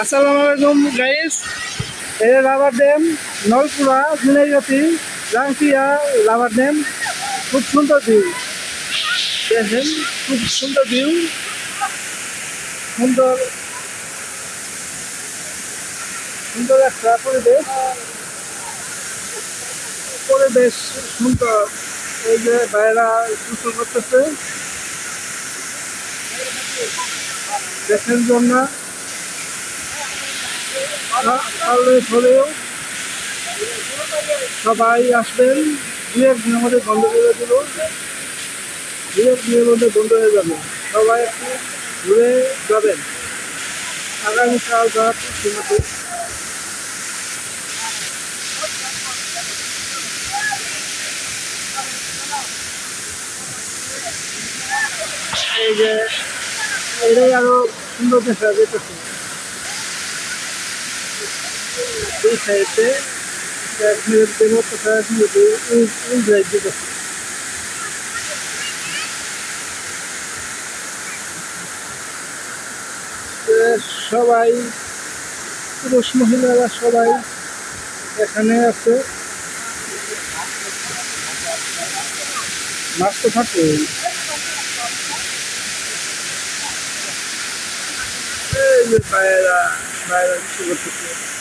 আসসালামু আলাইকুম গাইস। এই rubber dam Nalpura Jhenaigati Rangtia rubber dam. খুব সুন্দর ভিউ দেখেন, খুব সুন্দর ভিউ সুন্দর। সুন্দর একটা পরিবেশ। পরিবেশ সুন্দর। এই যে বাইরা সুস্থ করতেছে। দেখেন জন্য হলেও সবাই আসবেন দু এক দিনের মধ্যে বন্ধ দেবো দু এক দিনের মধ্যে বন্ধ হয়ে যাবে। সবাই একটু ঘুরে যাবেন। আগামীকাল রাত এই যে, এটাই আরও সুন্দর দেখা যেতেছে। সবাই পুরুষ মহিলারা সবাই এখানে আছে। নাচতে থাকে। এই যে পায়রা পায়রা কিছু করতেছে।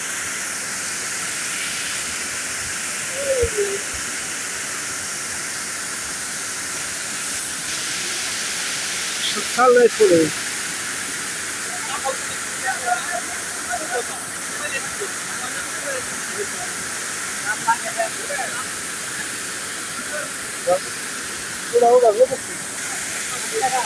সকালে করে ওরা ওরা পায়রা